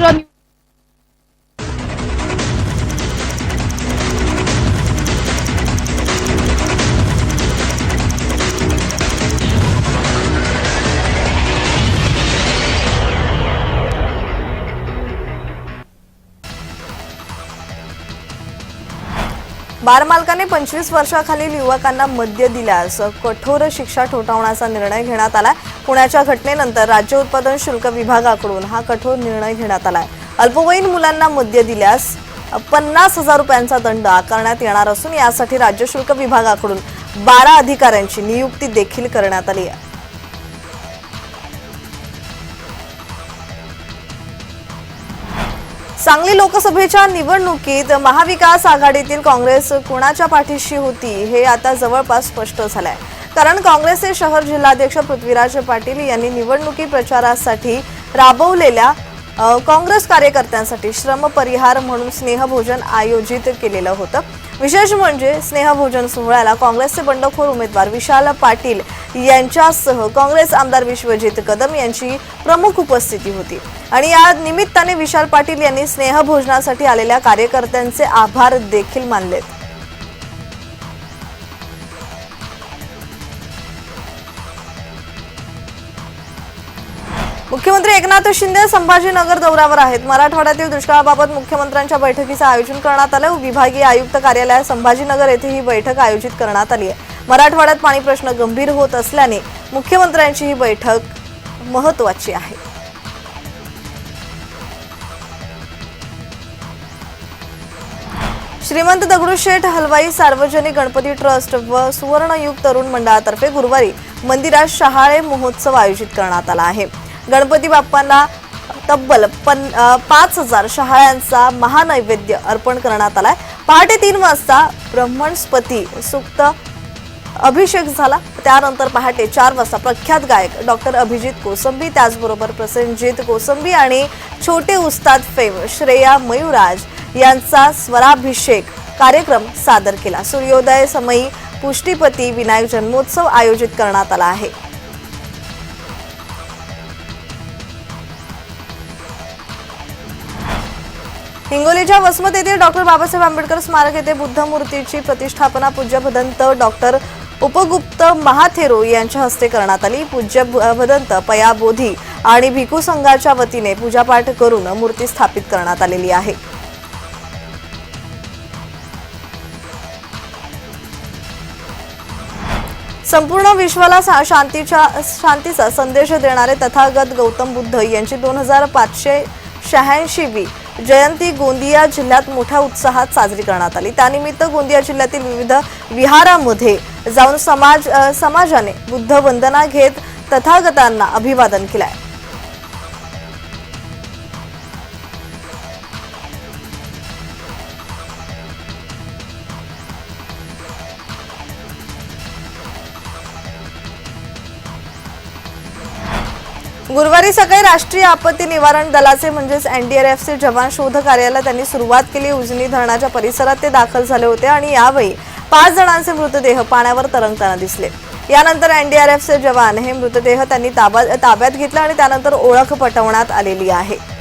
बार बारमालकाने पंचवीस वर्षाखालील युवकांना मद्य दिल्यास कठोर शिक्षा ठोठावण्याचा निर्णय घेण्यात आला पुण्याच्या घटनेनंतर राज्य उत्पादन शुल्क विभागाकडून हा कठोर निर्णय घेण्यात आलाय. अल्पवयीन मुलांना मद्य दिल्यास पन्नास हजार रुपयांचा दंड आकारण्यात येणार असून यासाठी राज्य शुल्क विभागाकडून बारा अधिकाऱ्यांची नियुक्ती देखील करण्यात आली आहे. सांगली लोकसभेच्या निवडणुकीत महाविकास आघाडीतील काँग्रेस कोणाच्या पाठीशी होती हे आता जवळपास स्पष्ट झालंय. कारण काँग्रेसचे शहर जिल्हाध्यक्ष पृथ्वीराज पाटील यांनी निवडणुकी प्रचारासाठी राबवलेल्या काँग्रेस कार्यकर्त्यांसाठी श्रम परिहार म्हणून स्नेहभोजन आयोजित केलेलं होतं. विशेष म्हणजे स्नेहभोजन सोहळ्याला काँग्रेसचे बंडखोर उमेदवार विशाल पाटील यांच्यासह काँग्रेस आमदार विश्वजित कदम यांची प्रमुख उपस्थिती होती. आणि या निमित्ताने विशाल पाटील यांनी स्नेहभोजनासाठी आलेल्या कार्यकर्त्यांचे आभार देखील मानलेत. मुख्यमंत्री एकनाथ शिंदे संभाजीनगर दौऱ्यावर आहेत. मराठवाड्यातील दुष्काळाबाबत मुख्यमंत्र्यांच्या बैठकीचं आयोजन करण्यात आलं. विभागीय आयुक्त कार्यालयात संभाजीनगर येथे ही बैठक आयोजित करण्यात आली आहे. मराठवाड्यात पाणी प्रश्न गंभीर होत असल्याने मुख्यमंत्र्यांची ही बैठक महत्वाची आहे. श्रीमंत दगडूशेठ हलवाई सार्वजनिक गणपती ट्रस्ट व सुवर्णयुग तरुण मंडळातर्फे गुरुवारी मंदिरात शहाळे महोत्सव आयोजित करण्यात आला आहे. गणपती बाप्पांना तब्बल पण पाच हजार शहाळ्यांचा महानैवेद्य अर्पण करण्यात आलाय. पहाटे तीन वाजता ब्रह्मणस्पती सुक्त अभिषेक झाला. त्यानंतर पहाटे चार वाजता प्रख्यात गायक डॉक्टर अभिजित कोसंबी त्याचबरोबर प्रसेनजित कोसंबी आणि छोटे उस्ताद फेम श्रेया मयुराज यांचा स्वराभिषेक कार्यक्रम सादर केला. सूर्योदय समयी पुष्टीपती विनायक जन्मोत्सव आयोजित करण्यात आला आहे. हिंगोलीच्या वसमत येथील डॉक्टर बाबासाहेब आंबेडकर स्मारक येथे बुद्ध मूर्तीची प्रतिष्ठापना पूज्य भदंत डॉक्टर उपगुप्त महाथेरो यांच्या हस्ते करण्यात आली. पूज्य भदंत पया बोधी आणि भिकू संघाच्या वतीने पूजापाठ करून मूर्ती स्थापित करण्यात आलेली आहे. संपूर्ण विश्वाला सा- शांतीच्या शांतीचा संदेश देणारे तथागत गौतम बुद्ध यांची दोन हजार पाचशे शहाऐंशीवी जयंती गोंदिया जिल्ह्यात मोठ्या उत्साहात साजरी करण्यात आली. त्यानिमित्त गोंदिया जिल्ह्यातील विविध विहारामध्ये जाऊन समाज समाजाने बुद्ध वंदना घेत तथागतांना अभिवादन केलं आहे गुरुवारी सकाळी राष्ट्रीय आपत्ती निवारण दलाचे म्हणजेच एनडीआरएफचे जवान शोध कार्याला त्यांनी सुरुवात केली. उजनी धरणाच्या परिसरात ते दाखल झाले होते आणि यावेळी पाच जणांचे मृतदेह पाण्यावर तरंगताना दिसले. यानंतर एनडीआरएफचे जवान हे मृतदेह त्यांनी ताबा- ताब्यात घेतला आणि त्यानंतर ओळख पटवण्यात आलेली आहे.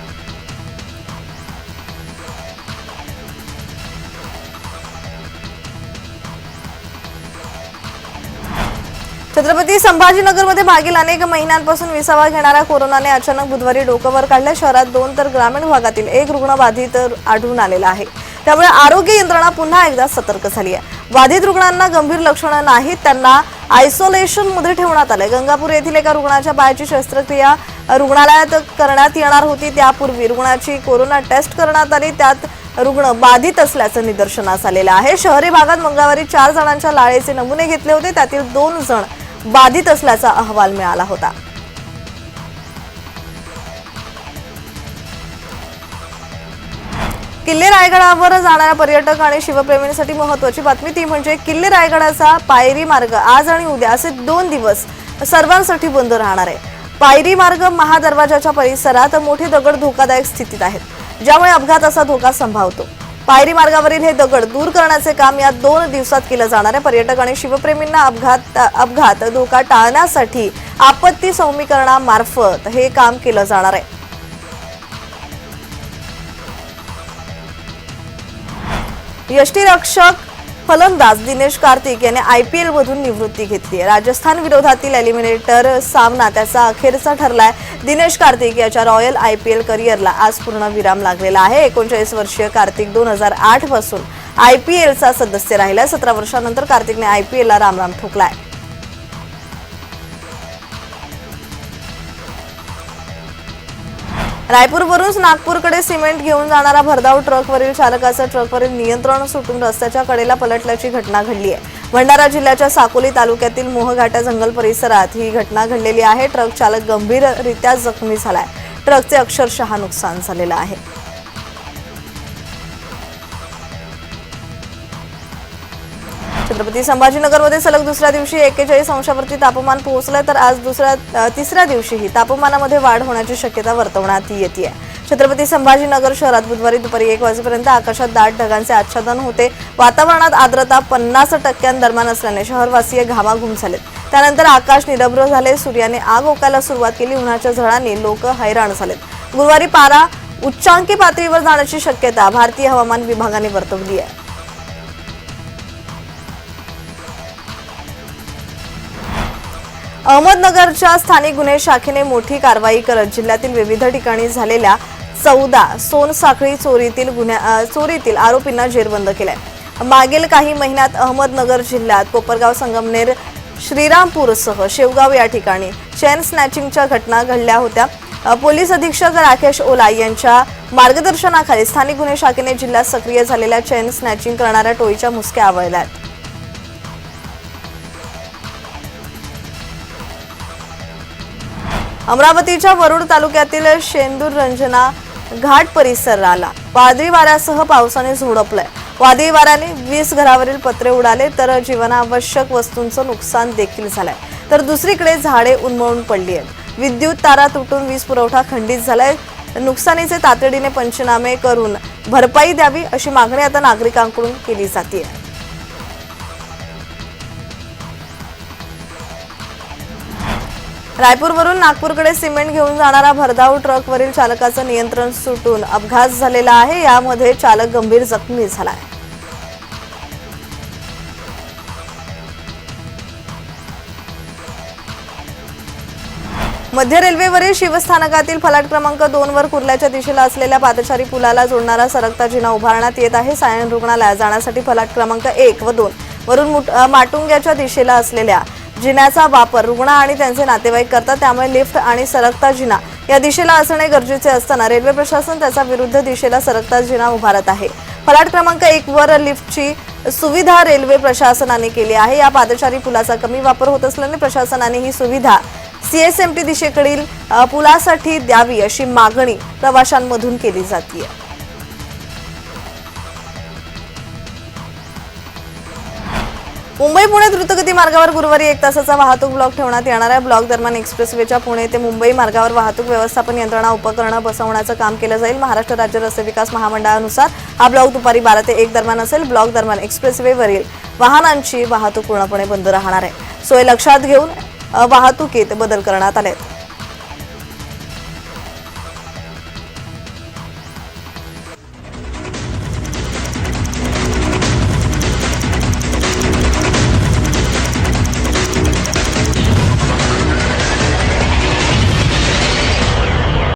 छत्रपती संभाजीनगरमध्ये मागील अनेक महिन्यांपासून विसावा घेणाऱ्या कोरोनाने अचानक बुधवारी डोकंवर वर शहरात दोन तर ग्रामीण भागातील एक रुग्ण बाधित आढळून आलेला आहे. त्यामुळे आरोग्य यंत्रणा पुन्हा एकदा सतर्क झाली आहे. बाधित रुग्णांना गंभीर लक्षणं नाहीत त्यांना आयसोलेशनमध्ये ठेवण्यात आले गंगापूर येथील एका रुग्णाच्या पायाची शस्त्रक्रिया रुग्णालयात करण्यात येणार होती. त्यापूर्वी रुग्णाची कोरोना टेस्ट करण्यात आली. त्यात रुग्ण बाधित असल्याचं निदर्शनास आलेलं आहे. शहरी भागात मंगळवारी चार जणांच्या लाळेचे नमुने घेतले होते. त्यातील दोन जण बाधित असल्याचा अहवाल मिळाला होता. किल्ले रायगडावर जाणाऱ्या पर्यटक आणि शिवप्रेमींसाठी महत्वाची बातमी ती म्हणजे किल्ले रायगडाचा पायरी मार्ग आज आणि उद्या असे दोन दिवस सर्वांसाठी बंद राहणार आहे. पायरी मार्ग महादरवाजाच्या परिसरात मोठे दगड धोकादायक स्थितीत आहेत ज्यामुळे अपघाताचा धोका संभावतो. पायरी मार्गावरील हे दगड दूर करण्याचे काम या दोन दिवसात केलं जाणार आहे. पर्यटक आणि शिवप्रेमींना अपघात अपघात धोका टाळण्यासाठी आपत्ती सौमीकरणामार्फत हे काम केलं जाणार आहे. यष्टीरक्षक फलंदाज दिनेश कार्तिक याने आय पी एलमधून निवृत्ती घेतली आहे. राजस्थान विरोधातील एलिमिनेटर सामना त्याचा अखेरचा ठरलाय. दिनेश कार्तिक याच्या रॉयल आय पी एल करिअरला आज पूर्ण विराम लागलेला आहे. एकोणचाळीस वर्षीय कार्तिक दोन हजार आठपासून आय पी एलचा सदस्य राहिला सतरा वर्षानंतर कार्तिकने आय पी एलला रामराम ठोकलाय. रायपूरवरून नागपूरकडे सिमेंट घेऊन जाणारा भरधाव ट्रकवरील चालकाचं ट्रकवरील नियंत्रण सुटून रस्त्याच्या कडेला पलटल्याची घटना घडली आहे. भंडारा जिल्ह्याच्या साकोली तालुक्यातील मोहघाटा जंगल परिसरात ही घटना घडलेली आहे. ट्रक चालक गंभीररित्या जखमी झालाय. ट्रकचे अक्षरशः नुकसान झालेलं आहे. छत्रपती संभाजीनगरमध्ये सलग दुसऱ्या दिवशी एक्केचाळीस अंशावरती तापमान पोहोचलंय तर आज दुसऱ्या तिसऱ्या दिवशीही तापमानामध्ये वाढ होण्याची शक्यता वर्तवण्यात येते. छत्रपती संभाजीनगर शहरात बुधवारी दुपारी एक वाजेपर्यंत आकाशात दाट ढगांचे आच्छादन होते. वातावरणात आर्द्रता पन्नास टक्क्यांदरम्यान असल्याने शहरवासीय घामाघूम झालेत. त्यानंतर आकाश निरभ्र झाले सूर्याने आग ओकायला सुरुवात केली उन्हाच्या झळांनी लोक हैराण झालेत. गुरुवारी पारा उच्चांकी पातळीवर जाण्याची शक्यता भारतीय हवामान विभागाने वर्तवली आहे. अहमदनगरच्या स्थानिक गुन्हे शाखेने मोठी कारवाई करत जिल्ह्यातील विविध ठिकाणी झालेल्या चौदा सोनसाखळी चोरीतील गुन्ह्या चोरीतील आरोपींना जेरबंद केलाय. मागील काही महिन्यात अहमदनगर जिल्ह्यात कोपरगाव संगमनेर श्रीरामपूरसह शेवगाव या ठिकाणी चेन स्नॅचिंगच्या घटना घडल्या होत्या. पोलीस अधीक्षक राकेश ओला यांच्या मार्गदर्शनाखाली स्थानिक गुन्हे शाखेने जिल्ह्यात सक्रिय झालेल्या चेन स्नॅचिंग करणाऱ्या टोळीच्या मुसक्या आवळल्या अमरावतीच्या वरुड तालुक्यातील शेंदूर रंजना घाट परिसराला वादळी वाऱ्यासह पावसाने झोडपलंय. वादळी वाऱ्याने वीस घरावरील पत्रे उडाले तर जीवनावश्यक वस्तूंचं नुकसान देखील झालंय. तर दुसरीकडे झाडे उन्मळून पडली आहेत. विद्युत तारा तुटून वीज पुरवठा खंडित झालाय. नुकसानीचे तातडीने पंचनामे करून भरपाई द्यावी अशी मागणी आता नागरिकांकडून केली जाते रायपूरवरून नागपूरकडे सिमेंट घेऊन जाणारा भरधाव ट्रकवरील चालकाचं नियंत्रण सुटून अपघात झालेला आहे. यामध्ये चालक गंभीर जखमी झाला आहे मध्य रेल्वेवरील शिवस्थानकातील फलाट क्रमांक दोन वर कुर्ल्याच्या दिशेला असलेल्या पादचारी पुलाला जोडणारा सरकता जिना उभारण्यात येत आहे. सायन रुग्णालयात जाण्यासाठी फलाट क्रमांक एक व दोन वरून मुट- माटुंग्याच्या दिशेला असलेल्या जिन्याचा वापर रुग्ण आणि त्यांचे नातेवाईक करतात त्यामुळे लिफ्ट आणि सरकता जिना या दिशेला असणे गरजेचे असताना रेल्वे प्रशासन त्याचा विरुद्ध दिशेला सरकता जिना उभारत आहे. फलाट क्रमांक एक वर लिफ्टची सुविधा रेल्वे प्रशासनाने केली आहे. या पादचारी पुलाचा कमी वापर होत असल्याने प्रशासनाने ही सुविधा सीएसएमटी दिशेकडील पुलासाठी द्यावी अशी मागणी प्रवाशांमधून केली जाते मुंबई पुणे द्रुतगती मार्गावर गुरुवारी एक तासाचा वाहतूक ब्लॉक ठेवण्यात येणार आहे. ब्लॉक दरम्यान एक्सप्रेसवेच्या पुणे ते मुंबई मार्गावर वाहतूक व्यवस्थापन यंत्रणा उपकरणं बसवण्याचं काम केलं जाईल. महाराष्ट्र राज्य रस्ते विकास महामंडळानुसार हा ब्लॉक दुपारी बारा ते एक दरम्यान असेल. ब्लॉक दरम्यान एक्सप्रेसवेवरील वाहनांची वाहतूक पूर्णपणे बंद राहणार आहे. सोय लक्षात घेऊन वाहतुकीत बदल करण्यात आले आहेत